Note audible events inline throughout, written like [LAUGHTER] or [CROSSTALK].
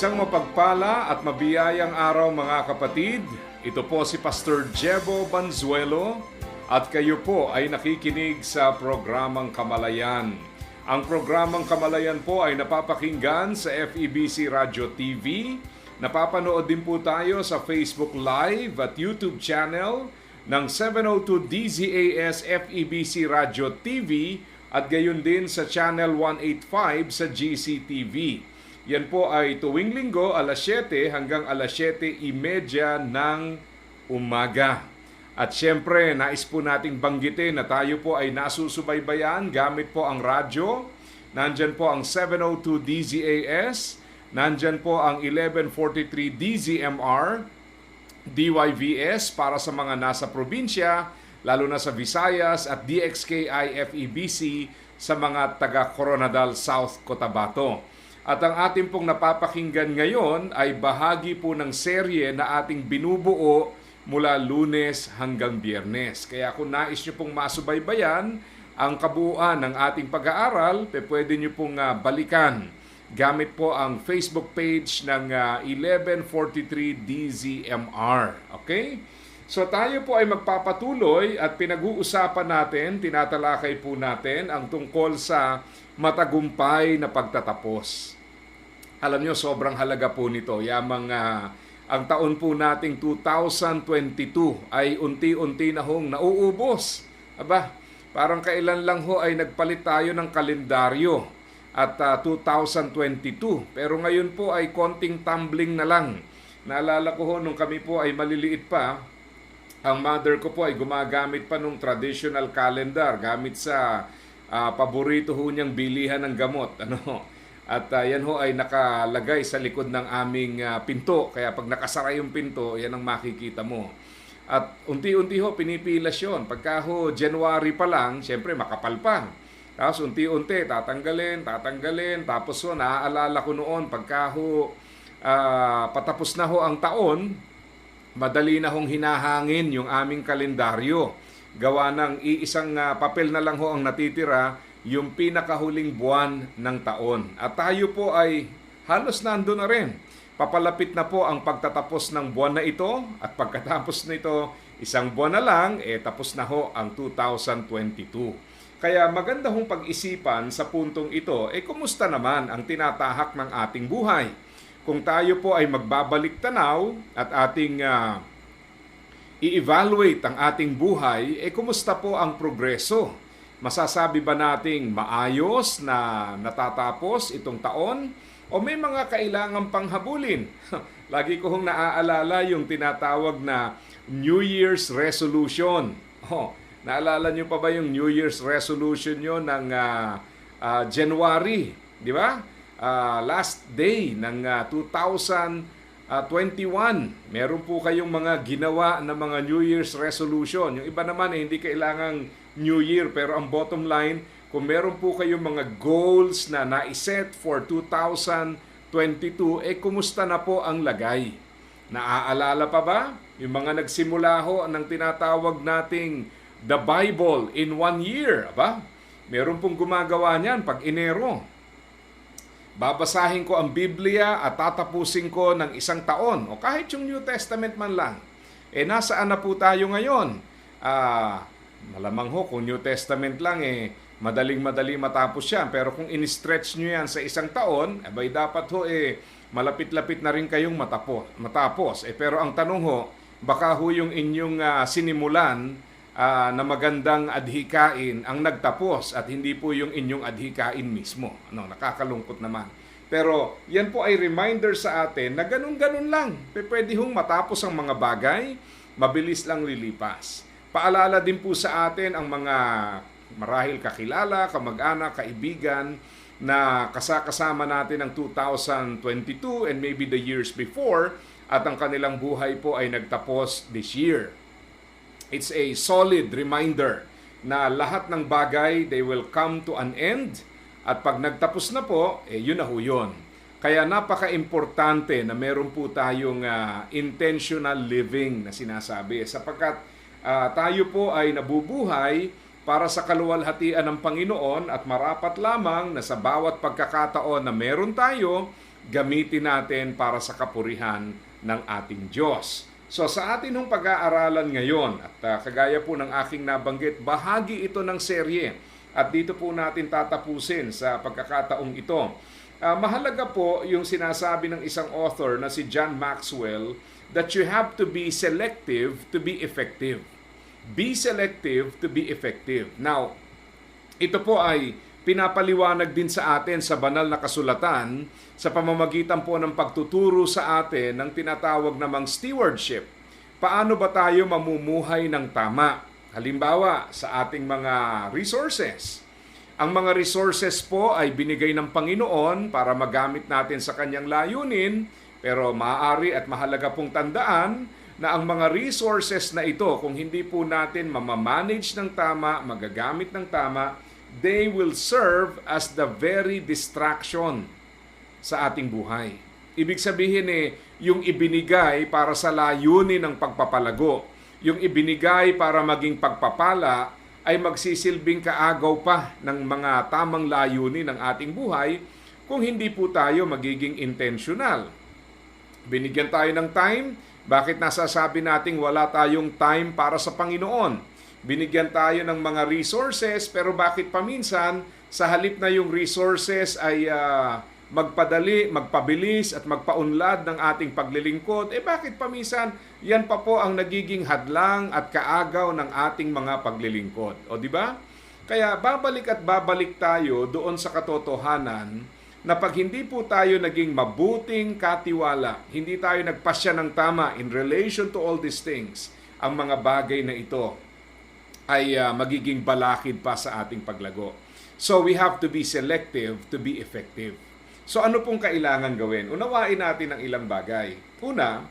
Isang mapagpala at mabiyayang araw mga kapatid. Ito po si Pastor Jebo Banzuelo at kayo po ay nakikinig sa programang Kamalayan. Ang programang Kamalayan po ay napapakinggan sa FEBC Radio TV. Napapanood din po tayo sa Facebook Live at YouTube channel ng 702 DZAS FEBC Radio TV at gayon din sa channel 185 sa GCTV. Yan po ay tuwing linggo alas 7 hanggang alas 7.30 ng umaga. At syempre, nais po nating banggitin na tayo po ay nasusubaybayan gamit po ang radyo. Nandyan po ang 702 DZAS. Nandyan po ang 1143 DZMR. DYVS para sa mga nasa probinsya, lalo na sa Visayas at DXKI FEBC sa mga taga Coronadal South Cotabato. At ang ating pong napapakinggan ngayon ay bahagi po ng serye na ating binubuo mula lunes hanggang biyernes. Kaya kung nais nyo pong masubaybayan ang kabuuan ng ating pag-aaral, pwede nyo pong uh, balikan gamit po ang Facebook page ng uh, 1143 DZMR. Okay? So tayo po ay magpapatuloy at pinag-uusapan natin, tinatalakay po natin ang tungkol sa matagumpay na pagtatapos. Alam nyo, sobrang halaga po nito. Yamang uh, ang taon po nating 2022 ay unti-unti na hong nauubos. Aba, parang kailan lang ho ay nagpalit tayo ng kalendaryo at uh, 2022. Pero ngayon po ay konting tumbling na lang. Naalala ko ho nung kami po ay maliliit pa, ang mother ko po ay gumagamit pa nung traditional calendar gamit sa uh, paborito ho niyang bilihan ng gamot. Ano? At uh, yan ho ay nakalagay sa likod ng aming uh, pinto. Kaya pag nakasara yung pinto, yan ang makikita mo. At unti-unti ho pinipilas yun. Pagka ho January pa lang, syempre makapal pa. Tapos unti-unti, tatanggalin, tatanggalin. Tapos ho, naaalala ko noon, pagka ho uh, patapos na ho ang taon, madali na hong hinahangin yung aming kalendaryo. Gawa ng iisang uh, papel na lang ho ang natitira, yung pinakahuling buwan ng taon. At tayo po ay halos nando na rin. Papalapit na po ang pagtatapos ng buwan na ito at pagkatapos nito, isang buwan na lang, eh tapos na ho ang 2022. Kaya maganda hong pag-isipan sa puntong ito, eh kumusta naman ang tinatahak ng ating buhay? Kung tayo po ay magbabalik tanaw at ating uh, i-evaluate ang ating buhay, eh kumusta po ang progreso? Masasabi ba nating maayos na natatapos itong taon? O may mga kailangan pang habulin? [LAUGHS] Lagi ko hong naaalala yung tinatawag na New Year's Resolution. [LAUGHS] Oh, naalala nyo pa ba yung New Year's Resolution nyo ng uh, uh, January? Di ba? Uh, last day ng uh, 2021. Meron po kayong mga ginawa na mga New Year's Resolution. Yung iba naman eh, hindi kailangang New Year. Pero ang bottom line, kung meron po kayong mga goals na naiset for 2022, eh kumusta na po ang lagay? Naaalala pa ba? Yung mga nagsimula ho ng tinatawag nating the Bible in one year. Aba? Meron pong gumagawa niyan pag Enero. Babasahin ko ang Biblia at tatapusin ko ng isang taon o kahit yung New Testament man lang. Eh nasaan na po tayo ngayon? Ah, malamang ho kung New Testament lang eh madaling-madali matapos yan. Pero kung in-stretch nyo yan sa isang taon, abay dapat ho eh malapit-lapit na rin kayong matapos. matapos. Eh, pero ang tanong ho, baka ho yung inyong uh, sinimulan uh, na magandang adhikain ang nagtapos at hindi po yung inyong adhikain mismo. Ano, nakakalungkot naman. Pero yan po ay reminder sa atin na ganun-ganun lang. Pwede hong matapos ang mga bagay, mabilis lang lilipas. Paalala din po sa atin ang mga marahil kakilala, kamag-anak, kaibigan na kasakasama natin ng 2022 and maybe the years before at ang kanilang buhay po ay nagtapos this year. It's a solid reminder na lahat ng bagay, they will come to an end at pag nagtapos na po, eh yun na ho yun. Kaya napaka-importante na meron po tayong ah, intentional living na sinasabi sapagkat ah, tayo po ay nabubuhay para sa kaluwalhatian ng Panginoon at marapat lamang na sa bawat pagkakataon na meron tayo, gamitin natin para sa kapurihan ng ating Diyos. So sa atin hong pag-aaralan ngayon at ah, kagaya po ng aking nabanggit, bahagi ito ng serye at dito po natin tatapusin sa pagkakataong ito. Ah, mahalaga po yung sinasabi ng isang author na si John Maxwell that you have to be selective to be effective. Be selective to be effective. Now, ito po ay pinapaliwanag din sa atin sa banal na kasulatan sa pamamagitan po ng pagtuturo sa atin ng tinatawag namang stewardship. Paano ba tayo mamumuhay ng tama? Halimbawa, sa ating mga resources. Ang mga resources po ay binigay ng Panginoon para magamit natin sa kanyang layunin, pero maaari at mahalaga pong tandaan na ang mga resources na ito, kung hindi po natin mamamanage ng tama, magagamit ng tama, they will serve as the very distraction sa ating buhay. Ibig sabihin eh, yung ibinigay para sa layunin ng pagpapalago, yung ibinigay para maging pagpapala, ay magsisilbing kaagaw pa ng mga tamang layunin ng ating buhay kung hindi po tayo magiging intentional. Binigyan tayo ng time, bakit nasasabi nating wala tayong time para sa Panginoon? Binigyan tayo ng mga resources, pero bakit paminsan sa halip na yung resources ay ah, magpadali, magpabilis at magpaunlad ng ating paglilingkod, eh bakit paminsan yan pa po ang nagiging hadlang at kaagaw ng ating mga paglilingkod? O di ba? Kaya babalik at babalik tayo doon sa katotohanan na pag hindi po tayo naging mabuting katiwala, hindi tayo nagpasya ng tama in relation to all these things, ang mga bagay na ito ay ah, magiging balakid pa sa ating paglago. So we have to be selective to be effective. So ano pong kailangan gawin? Unawain natin ang ilang bagay. Una,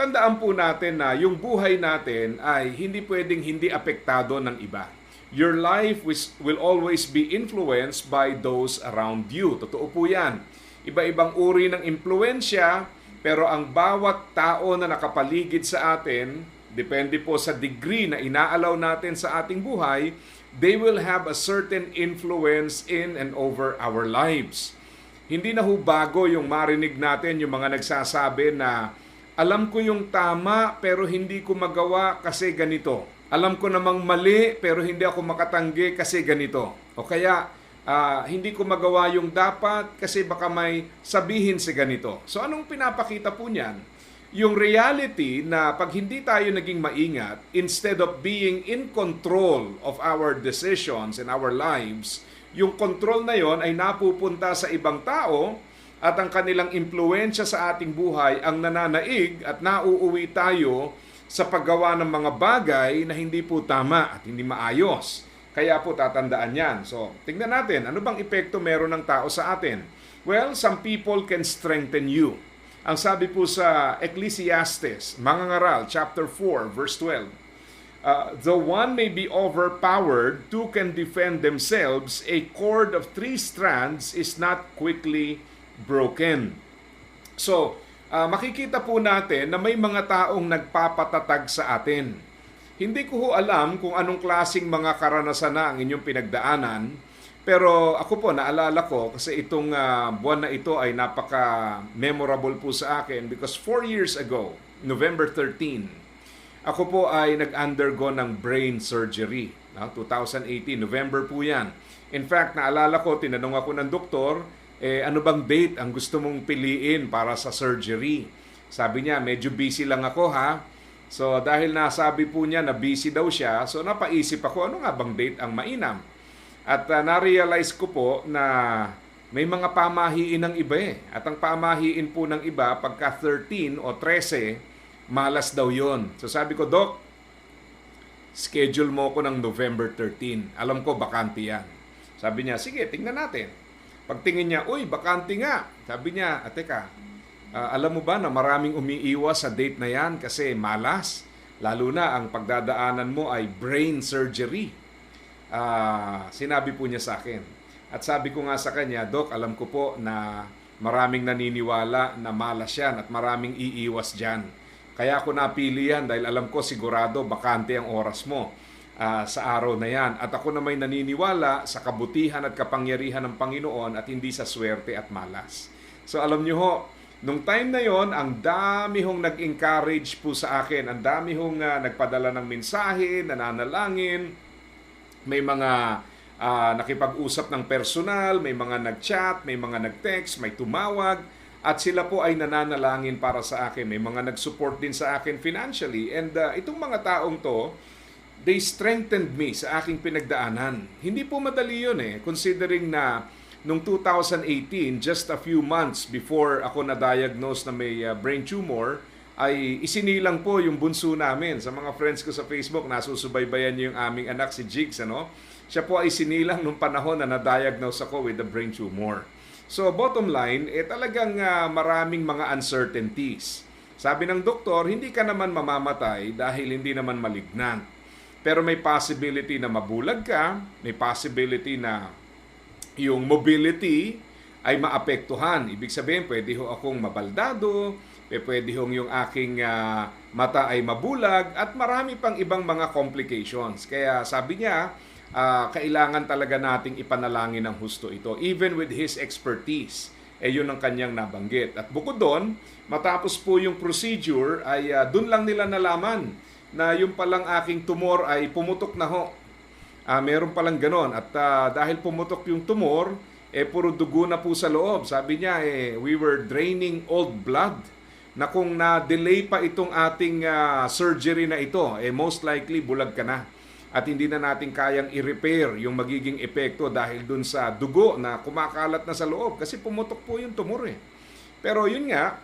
tandaan po natin na yung buhay natin ay hindi pwedeng hindi apektado ng iba. Your life will always be influenced by those around you. Totoo po yan. Iba-ibang uri ng impluensya, pero ang bawat tao na nakapaligid sa atin, depende po sa degree na inaalaw natin sa ating buhay, they will have a certain influence in and over our lives. Hindi na ho bago yung marinig natin yung mga nagsasabi na alam ko yung tama pero hindi ko magawa kasi ganito. Alam ko namang mali pero hindi ako makatanggi kasi ganito. O kaya ah, hindi ko magawa yung dapat kasi baka may sabihin si ganito. So anong pinapakita po niyan? Yung reality na pag hindi tayo naging maingat, instead of being in control of our decisions and our lives, yung control na yon ay napupunta sa ibang tao at ang kanilang impluensya sa ating buhay ang nananaig at nauuwi tayo sa paggawa ng mga bagay na hindi po tama at hindi maayos. Kaya po tatandaan yan. So, tingnan natin, ano bang epekto meron ng tao sa atin? Well, some people can strengthen you. Ang sabi po sa Ecclesiastes, Mangangaral, chapter 4, verse 12, Uh, though one may be overpowered, two can defend themselves. A cord of three strands is not quickly broken. So, ah, makikita po natin na may mga taong nagpapatatag sa atin. Hindi ko ho alam kung anong klasing mga karanasan na ang inyong pinagdaanan, pero ako po, naalala ko kasi itong ah, buwan na ito ay napaka-memorable po sa akin because four years ago, November 13, ako po ay nag-undergo ng brain surgery. No? 2018, November po yan. In fact, naalala ko, tinanong ako ng doktor, eh, ano bang date ang gusto mong piliin para sa surgery? Sabi niya, medyo busy lang ako ha. So dahil nasabi po niya na busy daw siya, so napaisip ako, ano nga bang date ang mainam? At uh, na-realize ko po na may mga pamahiin ng iba eh. At ang pamahiin po ng iba, pagka 13 o 13, malas daw yon. So sabi ko, Doc, schedule mo ko ng November 13. Alam ko, bakante yan. Sabi niya, sige, tingnan natin. Pagtingin niya, uy, bakante nga. Sabi niya, ate ka, ah, alam mo ba na maraming umiiwas sa date na yan kasi malas? Lalo na ang pagdadaanan mo ay brain surgery. Ah, sinabi po niya sa akin. At sabi ko nga sa kanya, Dok, alam ko po na maraming naniniwala na malas yan at maraming iiwas dyan. Kaya ako napili yan dahil alam ko sigurado bakante ang oras mo ah, sa araw na yan. At ako na may naniniwala sa kabutihan at kapangyarihan ng Panginoon at hindi sa swerte at malas. So alam niyo ho, nung time na yon, ang dami hong nag-encourage po sa akin. Ang dami hong ah, nagpadala ng mensahe, nananalangin, may mga ah, nakipag-usap ng personal, may mga nag-chat, may mga nag-text, may tumawag, at sila po ay nananalangin para sa akin. May mga nag-support din sa akin financially. And ah, itong mga taong to, they strengthened me sa aking pinagdaanan. Hindi po madali yun eh, considering na nung 2018, just a few months before ako na-diagnose na may ah, brain tumor, ay isinilang po yung bunso namin. Sa mga friends ko sa Facebook, nasusubaybayan niyo yung aming anak si Jigs. Ano? Siya po ay sinilang nung panahon na na-diagnose ako with the brain tumor. So bottom line, eh talagang ah, maraming mga uncertainties. Sabi ng doktor, hindi ka naman mamamatay dahil hindi naman malignant. Pero may possibility na mabulag ka, may possibility na yung mobility ay maapektuhan. Ibig sabihin, pwede ho akong mabaldado, eh, pwede hong yung aking ah, mata ay mabulag, at marami pang ibang mga complications. Kaya sabi niya, ah, kailangan talaga nating ipanalangin ng husto ito. Even with his expertise, eh yun ang kanyang nabanggit. At bukod doon, matapos po yung procedure, ay uh, doon lang nila nalaman na yung palang aking tumor ay pumutok na ho. Ah, meron palang ganon. At ah, dahil pumutok yung tumor, eh puro dugo na po sa loob. Sabi niya, eh, we were draining old blood na kung na-delay pa itong ating ah, surgery na ito, eh most likely bulag ka na. At hindi na natin kayang i-repair yung magiging epekto dahil dun sa dugo na kumakalat na sa loob kasi pumutok po yung tumor eh. Pero yun nga,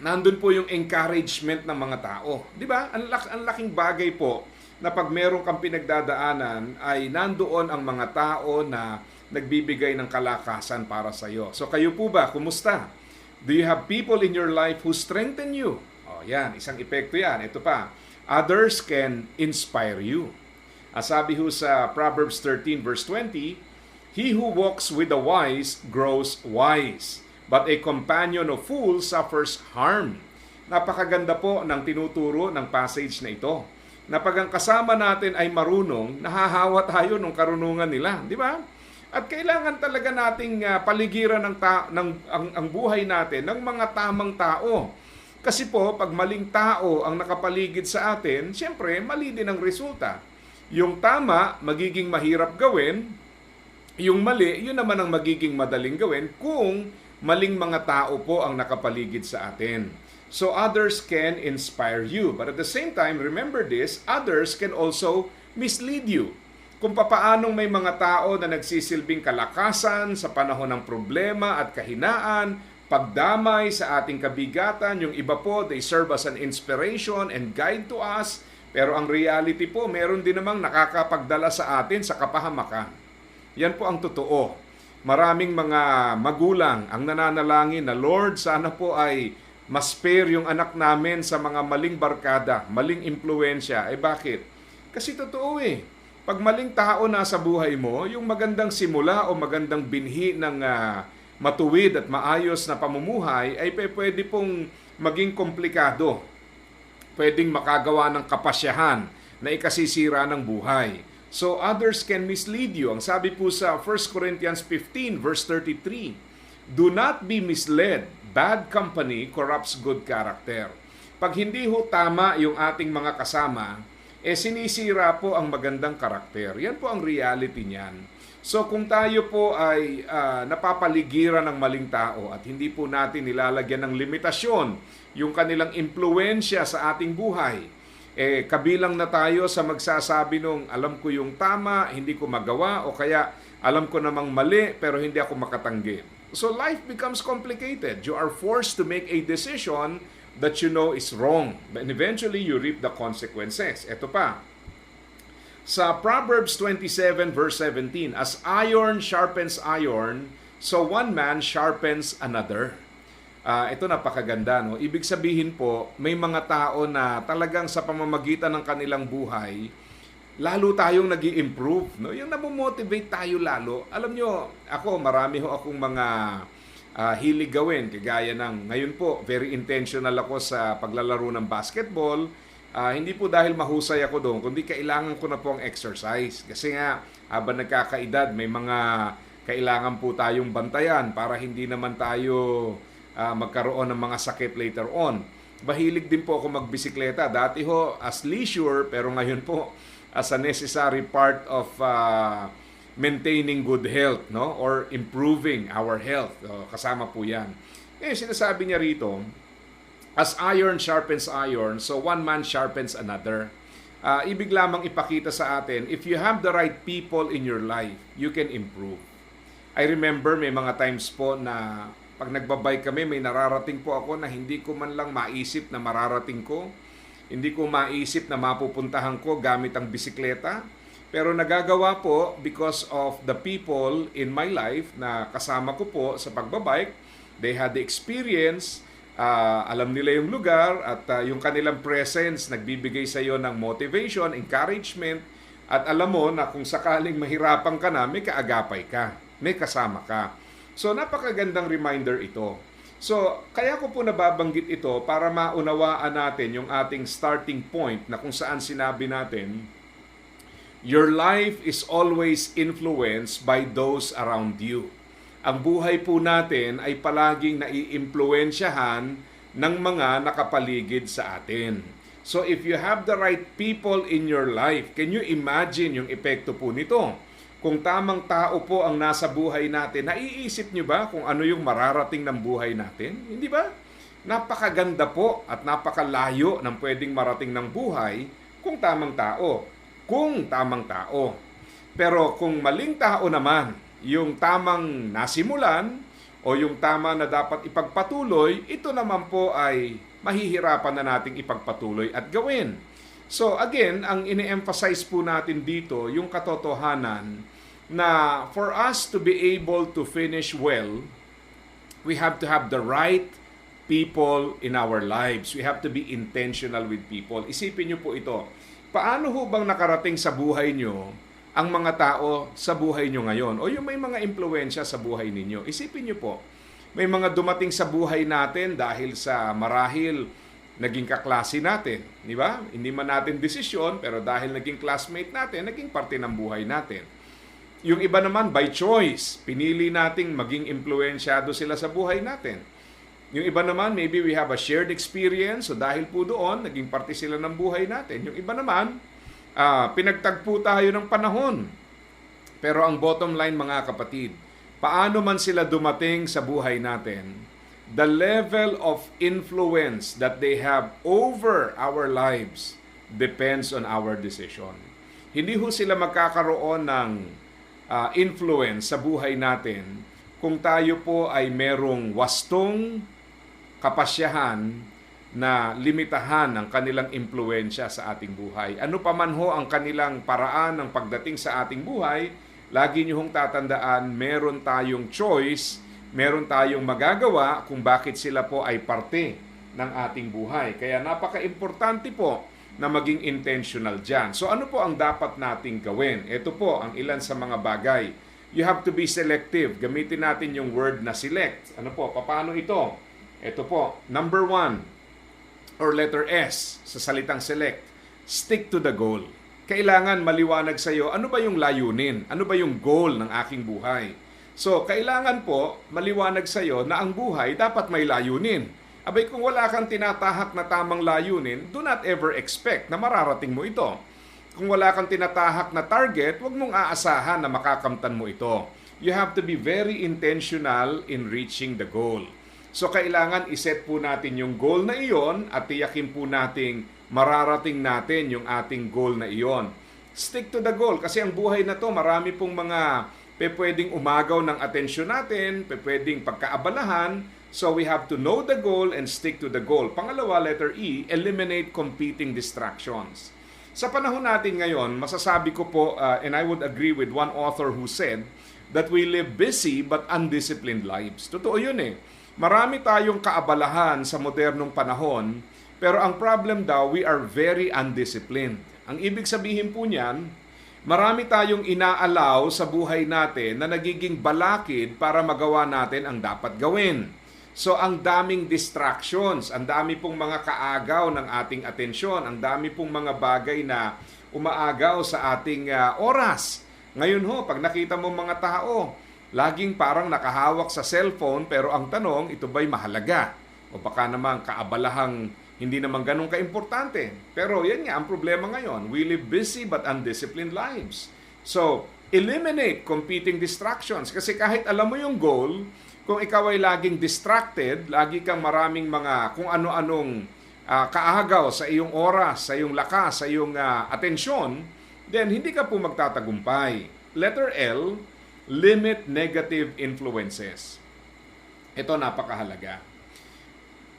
nandun po yung encouragement ng mga tao. Di ba? Ang, lak- ang laking bagay po na pag meron kang pinagdadaanan ay nandoon ang mga tao na nagbibigay ng kalakasan para sa iyo. So kayo po ba, kumusta? Do you have people in your life who strengthen you? Oh, yan, isang epekto yan. Ito pa, others can inspire you. As sabi ho sa Proverbs 13 verse 20, He who walks with the wise grows wise, but a companion of fools suffers harm. Napakaganda po ng tinuturo ng passage na ito. Na pag ang kasama natin ay marunong, nahahawa tayo ng karunungan nila, di ba? At kailangan talaga nating ah, paligiran ng, ta- ng ang, ang buhay natin ng mga tamang tao. Kasi po, pag maling tao ang nakapaligid sa atin, siyempre, mali din ang resulta. Yung tama, magiging mahirap gawin. Yung mali, yun naman ang magiging madaling gawin kung maling mga tao po ang nakapaligid sa atin. So others can inspire you. But at the same time, remember this, others can also mislead you. Kung papaanong may mga tao na nagsisilbing kalakasan sa panahon ng problema at kahinaan, pagdamay sa ating kabigatan, yung iba po, they serve as an inspiration and guide to us. Pero ang reality po, meron din namang nakakapagdala sa atin sa kapahamakan. Yan po ang totoo. Maraming mga magulang ang nananalangin na, Lord, sana po ay mas spare yung anak namin sa mga maling barkada, maling impluensya. Eh bakit? Kasi totoo eh. Pag maling tao nasa buhay mo, yung magandang simula o magandang binhi ng ah, matuwid at maayos na pamumuhay ay pwede pong maging komplikado. Pwedeng makagawa ng kapasyahan na ikasisira ng buhay. So others can mislead you. Ang sabi po sa 1 Corinthians 15 verse 33, Do not be misled. Bad company corrupts good character. Pag hindi ho tama yung ating mga kasama, eh sinisira po ang magandang karakter. Yan po ang reality niyan. So kung tayo po ay ah, napapaligiran ng maling tao at hindi po natin nilalagyan ng limitasyon yung kanilang impluensya sa ating buhay, eh kabilang na tayo sa magsasabi nung alam ko yung tama, hindi ko magawa o kaya alam ko namang mali pero hindi ako makatanggi. So life becomes complicated. You are forced to make a decision that you know is wrong. And eventually you reap the consequences. Ito pa. Sa Proverbs 27 verse 17, as iron sharpens iron, So one man sharpens another. Ah, ito napakaganda no. Ibig sabihin po, may mga tao na talagang sa pamamagitan ng kanilang buhay, lalo tayong nag improve no? Yung namomotivate tayo lalo. Alam nyo, ako, marami ho akong mga ah, hilig gawin. Kagaya ng, ngayon po, very intentional ako sa paglalaro ng basketball. Ah, hindi po dahil mahusay ako doon, kundi kailangan ko na po ang exercise. Kasi nga, habang nagkakaedad, may mga kailangan po tayong bantayan para hindi naman tayo ah, magkaroon ng mga sakit later on. Mahilig din po ako magbisikleta. Dati ho as leisure, pero ngayon po as a necessary part of ah, maintaining good health, no? Or improving our health. So, kasama po yan. Eh, sinasabi niya rito, as iron sharpens iron, so one man sharpens another. Ah, ibig lamang ipakita sa atin, if you have the right people in your life, you can improve. I remember may mga times po na pag nagbabike kami, may nararating po ako na hindi ko man lang maisip na mararating ko. Hindi ko maisip na mapupuntahan ko gamit ang bisikleta. Pero nagagawa po because of the people in my life na kasama ko po sa pagbabike. They had the experience, ah, alam nila yung lugar at ah, yung kanilang presence nagbibigay sa iyo ng motivation, encouragement at alam mo na kung sakaling mahirapan ka na, may kaagapay ka, may kasama ka. So napakagandang reminder ito. So, kaya ko po nababanggit ito para maunawaan natin yung ating starting point na kung saan sinabi natin, Your life is always influenced by those around you. Ang buhay po natin ay palaging naiimpluensyahan ng mga nakapaligid sa atin. So if you have the right people in your life, can you imagine yung epekto po nito? Kung tamang tao po ang nasa buhay natin, naiisip nyo ba kung ano yung mararating ng buhay natin? Hindi ba? Napakaganda po at napakalayo ng pwedeng marating ng buhay kung tamang tao. Kung tamang tao. Pero kung maling tao naman, yung tamang nasimulan o yung tama na dapat ipagpatuloy, ito naman po ay mahihirapan na nating ipagpatuloy at gawin. So again, ang ini-emphasize po natin dito, yung katotohanan na for us to be able to finish well, we have to have the right people in our lives. We have to be intentional with people. Isipin niyo po ito. Paano ho bang nakarating sa buhay niyo ang mga tao sa buhay niyo ngayon? O yung may mga impluensya sa buhay ninyo? Isipin niyo po. May mga dumating sa buhay natin dahil sa marahil naging kaklase natin, di ba? Hindi man natin desisyon, pero dahil naging classmate natin, naging parte ng buhay natin. Yung iba naman, by choice, pinili nating maging impluensyado sila sa buhay natin. Yung iba naman, maybe we have a shared experience, so dahil po doon, naging parte sila ng buhay natin. Yung iba naman, ah, pinagtagpo tayo ng panahon. Pero ang bottom line mga kapatid, paano man sila dumating sa buhay natin, the level of influence that they have over our lives depends on our decision. Hindi ho sila magkakaroon ng ah, influence sa buhay natin kung tayo po ay merong wastong kapasyahan na limitahan ang kanilang impluensya sa ating buhay. Ano pa man ho ang kanilang paraan ng pagdating sa ating buhay, lagi niyo hong tatandaan, meron tayong choice, meron tayong magagawa kung bakit sila po ay parte ng ating buhay. Kaya napaka-importante po na maging intentional dyan. So ano po ang dapat nating gawin? Ito po ang ilan sa mga bagay. You have to be selective. Gamitin natin yung word na select. Ano po? Paano ito? Ito po. Number one, or letter S sa salitang select. Stick to the goal. Kailangan maliwanag sa iyo ano ba yung layunin? Ano ba yung goal ng aking buhay? So, kailangan po maliwanag sa iyo na ang buhay dapat may layunin. Abay, kung wala kang tinatahak na tamang layunin, do not ever expect na mararating mo ito. Kung wala kang tinatahak na target, huwag mong aasahan na makakamtan mo ito. You have to be very intentional in reaching the goal. So kailangan iset po natin yung goal na iyon at tiyakin po nating mararating natin yung ating goal na iyon. Stick to the goal kasi ang buhay na to marami pong mga pwedeng umagaw ng atensyon natin, pwedeng pagkaabalahan. So we have to know the goal and stick to the goal. Pangalawa, letter E, eliminate competing distractions. Sa panahon natin ngayon, masasabi ko po, uh, and I would agree with one author who said, that we live busy but undisciplined lives. Totoo yun eh. Marami tayong kaabalahan sa modernong panahon, pero ang problem daw, we are very undisciplined. Ang ibig sabihin po niyan, marami tayong inaalaw sa buhay natin na nagiging balakid para magawa natin ang dapat gawin. So ang daming distractions, ang dami pong mga kaagaw ng ating atensyon, ang dami pong mga bagay na umaagaw sa ating ah, oras. Ngayon ho, pag nakita mo mga tao, laging parang nakahawak sa cellphone pero ang tanong, ito ba'y mahalaga? O baka naman kaabalahang hindi naman ganun kaimportante. Pero yan nga ang problema ngayon. We live busy but undisciplined lives. So, eliminate competing distractions. Kasi kahit alam mo yung goal, kung ikaw ay laging distracted, lagi kang maraming mga kung ano-anong ah, kaagaw sa iyong oras, sa iyong lakas, sa iyong ah, atensyon, then hindi ka po magtatagumpay. Letter L, limit negative influences. Ito napakahalaga.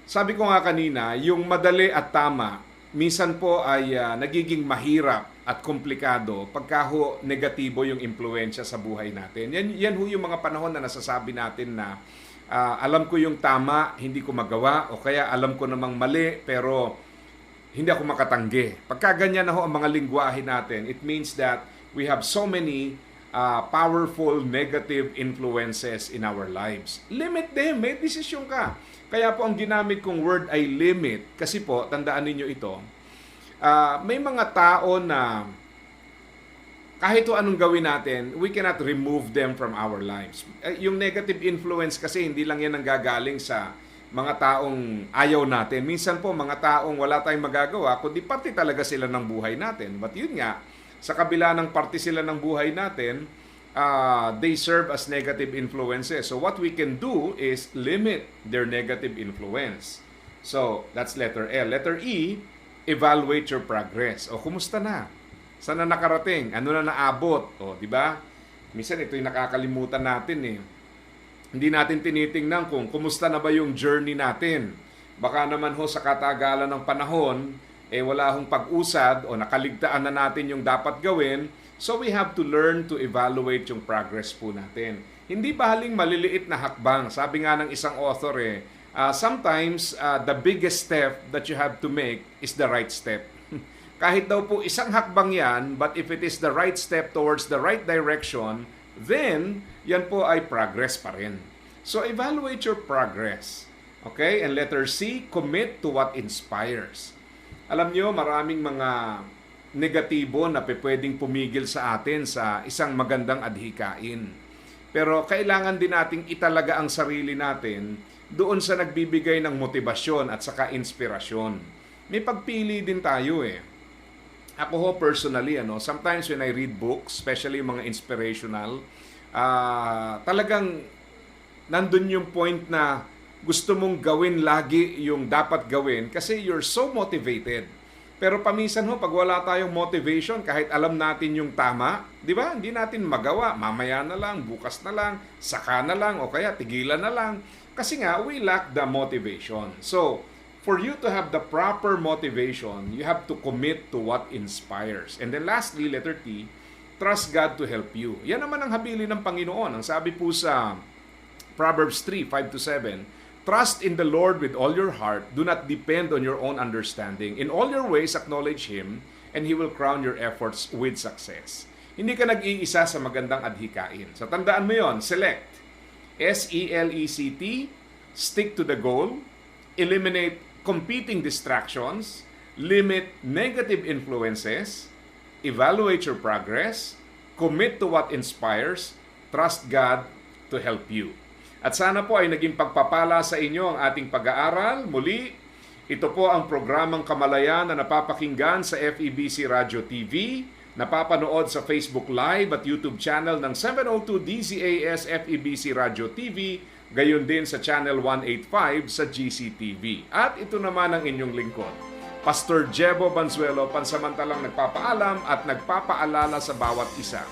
Sabi ko nga kanina, yung madali at tama, minsan po ay ah, nagiging mahirap at komplikado pagka ho negatibo yung impluensya sa buhay natin. Yan, yan ho yung mga panahon na nasasabi natin na ah, alam ko yung tama, hindi ko magawa, o kaya alam ko namang mali, pero hindi ako makatanggi. Pagka ganyan na ho ang mga lingwahe natin, it means that we have so many uh, powerful negative influences in our lives. Limit them, may desisyon ka. Kaya po ang ginamit kong word ay limit kasi po, tandaan ninyo ito, ah, may mga tao na kahit anong gawin natin, we cannot remove them from our lives. Eh, Yung negative influence kasi hindi lang yan ang gagaling sa mga taong ayaw natin. Minsan po mga taong wala tayong magagawa, kundi parte talaga sila ng buhay natin. But yun nga, sa kabila ng parte sila ng buhay natin, uh, they serve as negative influences. So what we can do is limit their negative influence. So that's letter L. Letter E, evaluate your progress. O kumusta na? Saan na nakarating? Ano na naabot? O, di ba? Minsan ito yung nakakalimutan natin eh hindi natin tinitingnan kung kumusta na ba yung journey natin. Baka naman ho sa katagalan ng panahon, eh wala hong pag-usad o nakaligtaan na natin yung dapat gawin. So we have to learn to evaluate yung progress po natin. Hindi bahaling maliliit na hakbang. Sabi nga ng isang author eh, uh, sometimes uh, the biggest step that you have to make is the right step. [LAUGHS] Kahit daw po isang hakbang yan, but if it is the right step towards the right direction, then yan po ay progress pa rin. So evaluate your progress. Okay? And letter C, commit to what inspires. Alam nyo, maraming mga negatibo na pwedeng pumigil sa atin sa isang magandang adhikain. Pero kailangan din nating italaga ang sarili natin doon sa nagbibigay ng motibasyon at saka inspirasyon. May pagpili din tayo eh. Ako ho personally, ano, sometimes when I read books, especially mga inspirational, ah talagang nandun yung point na gusto mong gawin lagi yung dapat gawin kasi you're so motivated. Pero paminsan ho, pag wala tayong motivation, kahit alam natin yung tama, di ba? Hindi natin magawa. Mamaya na lang, bukas na lang, saka na lang, o kaya tigilan na lang. Kasi nga, we lack the motivation. So, for you to have the proper motivation, you have to commit to what inspires. And then lastly, letter T, trust God to help you. Yan naman ang habili ng Panginoon. Ang sabi po sa Proverbs 3, 5 to 7, Trust in the Lord with all your heart. Do not depend on your own understanding. In all your ways, acknowledge Him, and He will crown your efforts with success. Hindi ka nag-iisa sa magandang adhikain. So tandaan mo yon, select. S-E-L-E-C-T, stick to the goal, eliminate competing distractions, limit negative influences, evaluate your progress, commit to what inspires, trust God to help you. At sana po ay naging pagpapala sa inyo ang ating pag-aaral. Muli, ito po ang programang Kamalayan na napapakinggan sa FEBC Radio TV, napapanood sa Facebook Live at YouTube channel ng 702 DZAS FEBC Radio TV, gayon din sa Channel 185 sa GCTV. At ito naman ang inyong lingkod. Pastor Jebo Banzuelo pansamantalang nagpapaalam at nagpapaalala sa bawat isa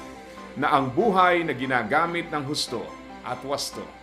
na ang buhay na ginagamit ng husto at wasto